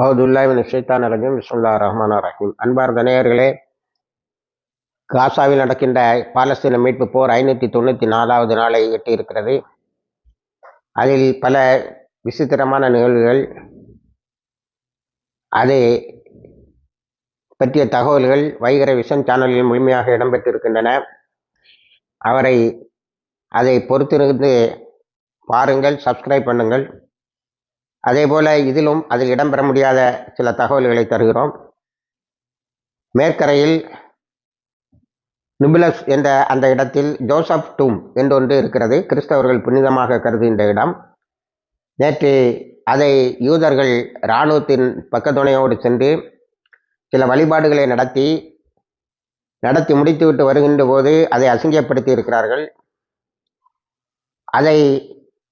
அவுதுல்லாவின் ஷைத்தான் ரஜீம். பிஸ்முல்லா ரஹ்மான் ரஹீம். அன்பார்ந்த நேயர்களே காசாவில் நடக்கின்ற பாலஸ்தீன மீட்பு போர் ஐநூற்றி தொண்ணூற்றி நாலாவது நாளை எட்டியிருக்கிறது. அதில் பல விசித்திரமான நிகழ்வுகள் அதை பற்றிய தகவல்கள் வைகர விஷன் சேனலில் முழுமையாக இடம்பெற்றிருக்கின்றன. அவரை அதை பொறுத்திருந்து பாருங்கள் சப்ஸ்கிரைப் பண்ணுங்கள். அதே போல் இதிலும் அதில் இடம்பெற முடியாத சில தகவல்களை தருகிறோம். மேற்கரையில் நிபுலஸ் என்ற அந்த இடத்தில் ஜோசப் டூம் என்றொன்று இருக்கிறது. கிறிஸ்தவர்கள் புனிதமாக கருதுகின்ற இடம். நேற்று அதை யூதர்கள் இராணுவத்தின் பக்கத்துணையோடு சென்று சில வழிபாடுகளை நடத்தி நடத்தி முடித்துவிட்டு வருகின்ற போது அதை அசிங்கப்படுத்தி இருக்கிறார்கள் அதை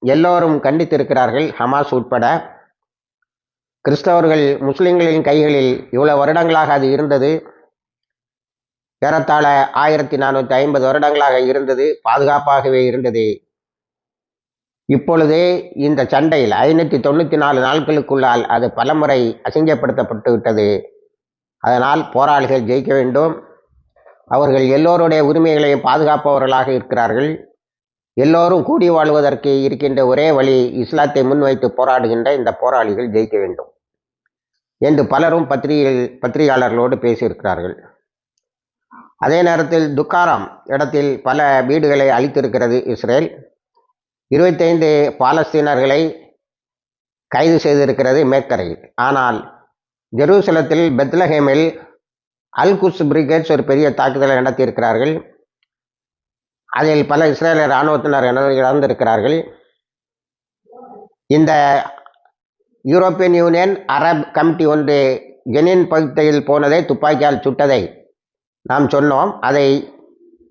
எல்லோரும் கண்டித்திருக்கிறார்கள் ஹமாஸ் உட்பட. கிறிஸ்தவர்கள் முஸ்லிம்களின் கைகளில் இவ்வளவு வருடங்களாக அது இருந்தது. ஏறத்தாழ ஆயிரத்தி நானூற்றி ஐம்பது வருடங்களாக இருந்தது பாதுகாப்பாகவே இருந்தது. இப்பொழுதே இந்த சண்டையில் ஐநூற்றி தொண்ணூற்றி நாலு நாட்களுக்குள்ளால் அது பலமுறை அசிங்கப்படுத்தப்பட்டு விட்டது. அதனால் போராளிகள் ஜெயிக்க வேண்டும். அவர்கள் எல்லோருடைய உரிமைகளையும் பாதுகாப்பவர்களாக இருக்கிறார்கள். எல்லோரும் கூடி வாழ்வதற்கு இருக்கின்ற ஒரே வழி இஸ்லாத்தை முன்வைத்து போராடுகின்ற இந்த போராளிகள் ஜெயிக்க வேண்டும் என்று பலரும் பத்திரிகை பத்திரிகையாளர்களோடு பேசியிருக்கிறார்கள். அதே நேரத்தில் துக்காராம் இடத்தில் பல வீடுகளை அளித்திருக்கிறது இஸ்ரேல். இருபத்தைந்து பாலஸ்தீனர்களை கைது செய்திருக்கிறது மேற்கரையில். ஆனால் ஜெருசலத்தில் பெத்லஹேமில் அல்குஸ் பிரிகேட்ஸ் ஒரு பெரிய தாக்குதலை நடத்தியிருக்கிறார்கள். அதில் பல இஸ்ரேல இராணுவத்தினர் இழந்திருக்கிறார்கள்? இந்த யூரோப்பியன் யூனியன் அரப் கமிட்டி ஒன்று ஜெனின் பகுதியில் போனதை துப்பாக்கியால் சுட்டதை நாம் சொன்னோம். அதை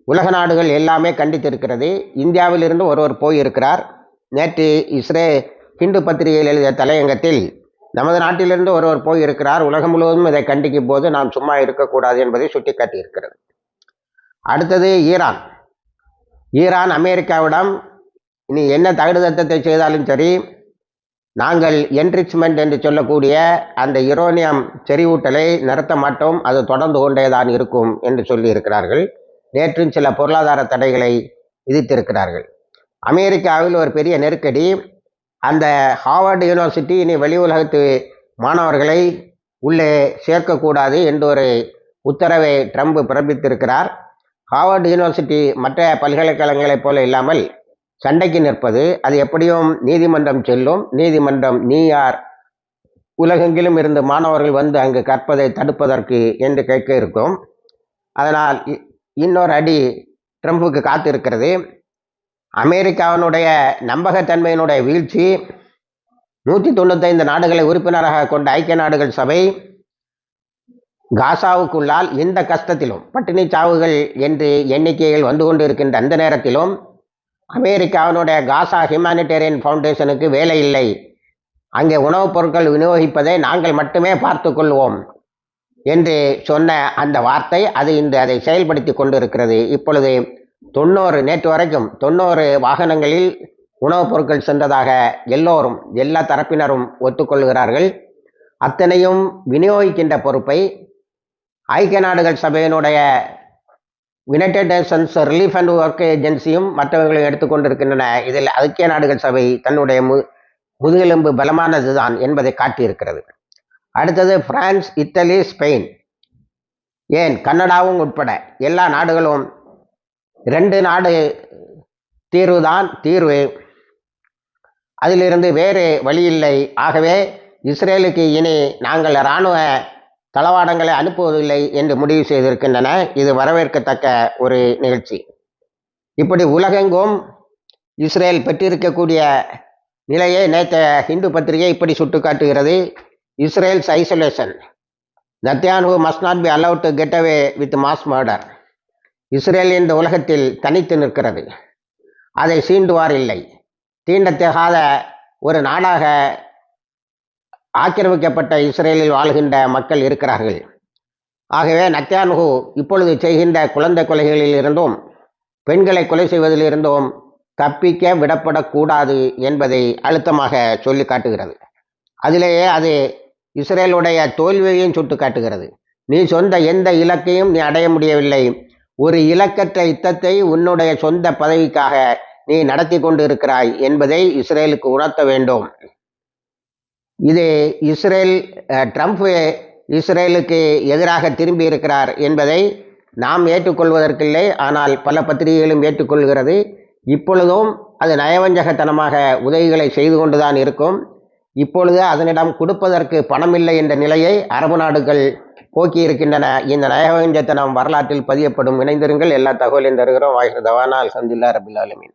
உலக நாடுகள் எல்லாமே கண்டித்திருக்கிறது. இந்தியாவிலிருந்து ஒருவர் போயிருக்கிறார். நேற்று இஸ்ரே ஹிந்து பத்திரிகையில் எழுதிய தலையங்கத்தில் நமது நாட்டிலிருந்து ஒருவர் போயிருக்கிறார். உலகம் முழுவதும் இதை கண்டிக்கும் போது நாம் சும்மா இருக்கக்கூடாது என்பதை சுட்டிக்காட்டியிருக்கிறது. அடுத்தது ஈரான். ஈரான் அமெரிக்காவிடம் இனி என்ன தகுடு தத்தத்தை செய்தாலும் சரி நாங்கள் என்ரிச்மெண்ட் என்று சொல்லக்கூடிய அந்த யுரோனியம் செறிவூட்டலை நிறுத்த மாட்டோம் அது தொடர்ந்து கொண்டேதான் இருக்கும் என்று சொல்லியிருக்கிறார்கள். நேற்றும் சில பொருளாதார தடைகளை விதித்திருக்கிறார்கள். அமெரிக்காவில் ஒரு பெரிய நெருக்கடி. அந்த ஹார்வர்டு யூனிவர்சிட்டி இனி வெளி உலகத்து மாணவர்களை உள்ளே சேர்க்கக்கூடாது என்று ஒரு உத்தரவை ட்ரம்ப் பிறப்பித்திருக்கிறார். ஹார்வர்டு யூனிவர்சிட்டி மற்ற பல்கலைக்கழகங்களைப் போல இல்லாமல் சண்டைக்கு நிற்பது அது எப்படியும் நீதிமன்றம் செல்லும். நீதிமன்றம் நீ யார் உலகெங்கிலும் இருந்து மாணவர்கள் வந்து அங்கு கற்பதை தடுப்பதற்கு என்று கேட்க இருக்கும். அதனால் இன்னொரு அடி ட்ரம்புக்கு காத்திருக்கிறது அமெரிக்காவினுடைய நம்பகத்தன்மையினுடைய வீழ்ச்சி நூற்றி தொண்ணூத்தைந்து நாடுகளை உறுப்பினராக கொண்ட ஐக்கிய நாடுகள் சபை காசாவுக்குள்ளால் இந்த கஷ்டத்திலும் பட்டினி சாவுகள் என்று எண்ணிக்கைகள் வந்து கொண்டு இருக்கின்ற அந்த நேரத்திலும் அமெரிக்காவினுடைய காசா ஹியூமானிட்டேரியன் ஃபவுண்டேஷனுக்கு வேலை இல்லை. அங்கே உணவுப் பொருட்கள் விநியோகிப்பதை நாங்கள் மட்டுமே பார்த்து கொள்வோம் என்று சொன்ன அந்த வார்த்தை அது இன்று அதை செயல்படுத்தி கொண்டு இருக்கிறது இப்பொழுது தொண்ணூறு நேற்று வரைக்கும் தொண்ணூறு வாகனங்களில் உணவுப் பொருட்கள் சென்றதாக எல்லோரும் எல்லா தரப்பினரும் ஒத்துக்கொள்கிறார்கள். அத்தனையும் விநியோகிக்கின்ற பொறுப்பை ஐக்கிய நாடுகள் சபையினுடைய United Nations relief and work ஏஜென்சியும் மற்றவர்களும் எடுத்துக்கொண்டிருக்கின்றன. இதில் ஐக்கிய நாடுகள் சபை தன்னுடைய மு முதுகெலும்பு பலமானது தான் என்பதை காட்டியிருக்கிறது. அடுத்தது பிரான்ஸ் இத்தலி ஸ்பெயின். ஏன்? கனடாவும் உட்பட எல்லா நாடுகளும் ரெண்டு நாடு தீர்வு தான் தீர்வு. அதிலிருந்து வேறு வழியில்லை. ஆகவே இஸ்ரேலுக்கு இனி நாங்கள் இராணுவ தளவாடங்களை அனுப்புவதில்லை என்று முடிவு செய்திருக்கின்றன. இது வரவேற்கத்தக்க ஒரு நிகழ்ச்சி. இப்படி உலகெங்கும் இஸ்ரேல் பெற்றிருக்கக்கூடிய நிலையை நேற்ற ஹிந்து பத்திரிகை இப்படி சுட்டுக்காட்டுகிறது. Israel's isolation. Netanyahu must not be allowed to get away with mass murder. Israel இந்த உலகத்தில் தனித்து நிற்கிறது. அதை சீண்டுவார் இல்லை. தீண்டத்தகாத ஒரு நாடாக ஆக்கிரமிக்கப்பட்ட இஸ்ரேலில் வாழ்கின்ற மக்கள் இருக்கிறார்கள். ஆகவே நத்தியானுகு இப்பொழுது செய்கின்ற குழந்தை கொலைகளில் இருந்தும் பெண்களை கொலை செய்வதிலிருந்தும் தப்பிக்க விடப்படக்கூடாது என்பதை அழுத்தமாக சொல்லி காட்டுகிறது. அதிலேயே அது இஸ்ரேலுடைய தோல்வியையும் சுட்டு காட்டுகிறது. நீ சொந்த எந்த இலக்கையும் நீ அடைய முடியவில்லை. ஒரு இலக்கற்ற யுத்தத்தை உன்னுடைய சொந்த பதவிக்காக நீ நடத்தி கொண்டு இருக்கிறாய் என்பதை இஸ்ரேலுக்கு உணர்த்த வேண்டும். இது இஸ்ரேல் ட்ரம்ப் இஸ்ரேலுக்கு எதிராக திரும்பி இருக்கிறார் என்பதை நாம் ஏற்றுக்கொள்வதற்கில்லை. ஆனால் பல பத்திரிகைகளும் ஏற்றுக்கொள்கிறது. இப்பொழுதும் அது நயவஞ்சகத்தனமாக உதவிகளை செய்து கொண்டுதான் இருக்கும். இப்பொழுது அதனிடம் கொடுப்பதற்கு பணமில்லை என்ற நிலையை அரபு நாடுகள் போக்கி இருக்கின்றன இந்த நயவஞ்சத்தனம் வரலாற்றில் பதியப்படும். இணைந்திருங்கள். எல்லா தகவலையும் தருகிறோம். வாய்ஸ் தவானா அல்ஹம்துலில்லாஹ் ரபில் ஆலமின்.